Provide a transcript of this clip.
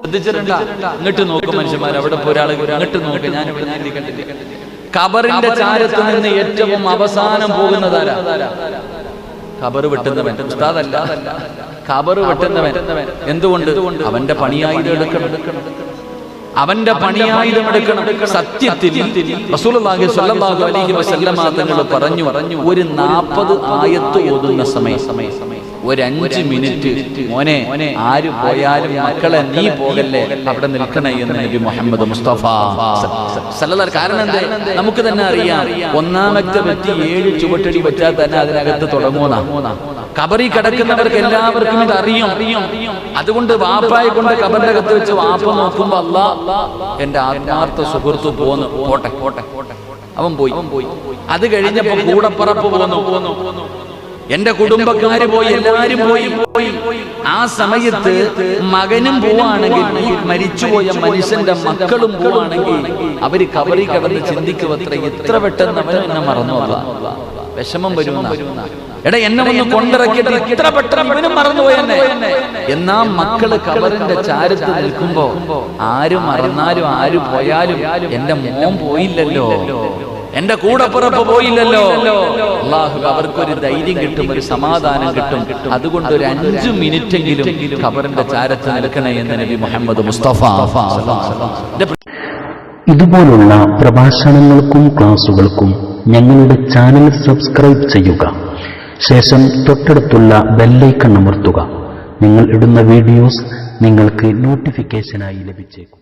ശ്രദ്ധിച്ചിട്ടുണ്ടാ? ഇങ്ങോട്ട് നോക്കും മനുഷ്യന്മാർ അവിടെ ഒരാൾ ഇങ്ങോട്ട് നോക്ക്. ഞാൻ ഇവിടെ നീന്തി കണ്ടില്ല ഖബറിന്റെ ചാരത്ത് നിന്ന് ഏറ്റവും അവസാനം പോകുന്നതാരാ ഖബർ വെട്ടുന്നവൻ. ഉസ്താദല്ല. ഖബർ വെട്ടുന്നവൻ. എന്തുകൊണ്ട്? അവന്റെ പണിയായുധം എടുക്കണം. അവന്റെ പണിയായുധം എടുക്കണം. സത്യത്തിൽ അലൈഹി വസല്ലമ തങ്ങൾ പറഞ്ഞു പറഞ്ഞു. ഒരു നാൽപ്പത് ആയത്ത് ഓതുന്ന സമയം. സമയം. ഒരു അഞ്ച് മിനിറ്റ്. മോനെ ആര് പോയാലും മക്കളെ നീ പോകല്ലേ? അവിടെ നിൽക്കണേ എന്ന് നബി മുഹമ്മദ് മുസ്തഫ. സല്ലല്ലാഹു കാരണം എന്താ? നമുക്ക് തന്നെ അറിയാം ഒന്നാമത്തെ വ്യക്തി ഏഴ് ചുവട്ടടി വെച്ചാൽ തന്നെ അതിനകത്ത് തുടങ്ങുന്ന കബറി കിടക്കുന്നവർക്ക് എല്ലാവർക്കും ഇത് അറിയും. അതുകൊണ്ട് വാപ്പായെ കൊണ്ട് കബറിന്റെ അകത്ത് വെച്ച് വാപ്പ നോക്കുമ്പോ അല്ല എന്റെ ആത്മാർത്ഥ സുഹൃത്ത് പോന്ന്. പോട്ടെ പോട്ടെ. അവൻ പോയി. അത് കഴിഞ്ഞപ്പോ കൂടപ്പറപ്പ് പോന്നു. എന്റെ കുടുംബക്കാര് പോയി എല്ലാരും പോയി പോയി. ആ സമയത്ത് മകനും പോവാണെങ്കിൽ മരിച്ചുപോയ മനുഷ്യന്റെ മക്കളും പോവാണെങ്കിൽ അവർ കവറി കടന്ന് ചിന്തിക്കുവത്ര എത്ര പെട്ടെന്ന് അവർ എന്നെ മറന്നു വിഷമം വരുന്ന എടാ എന്നെ ഒന്ന് കൊണ്ടിറക്കിയിട്ട് എന്നെ മക്കൾ കബറിന്റെ ചാരത്ത് നിൽക്കുമ്പോ ആരും മറന്നാലും ആരും പോയാലും എന്റെ മോൻ പോയില്ലല്ലോ. എന്റെ കൂടെ കൂടപ്പുറപ്പ് പോയില്ലല്ലോ. അള്ളാഹു അവർക്കൊരു ധൈര്യം കിട്ടും ഒരു സമാധാനം കിട്ടും. അതുകൊണ്ട് ഒരു അഞ്ചു മിനിറ്റെങ്കിലും ഖബറിന്റെ ചാരത്ത് നിൽക്കണേ എന്ന് നബി മുഹമ്മദ് മുസ്തഫ ഇതുപോലുള്ള പ്രഭാഷണങ്ങൾക്കും ക്ലാസുകൾക്കും ഞങ്ങളുടെ ചാനൽ സബ്സ്ക്രൈബ് ചെയ്യുക. ശേഷം തൊട്ടടുത്തുള്ള ബെല്ലൈക്കൺ അമർത്തുക. നിങ്ങൾ ഇടുന്ന വീഡിയോസ് നിങ്ങൾക്ക് നോട്ടിഫിക്കേഷനായി ലഭിച്ചേക്കും.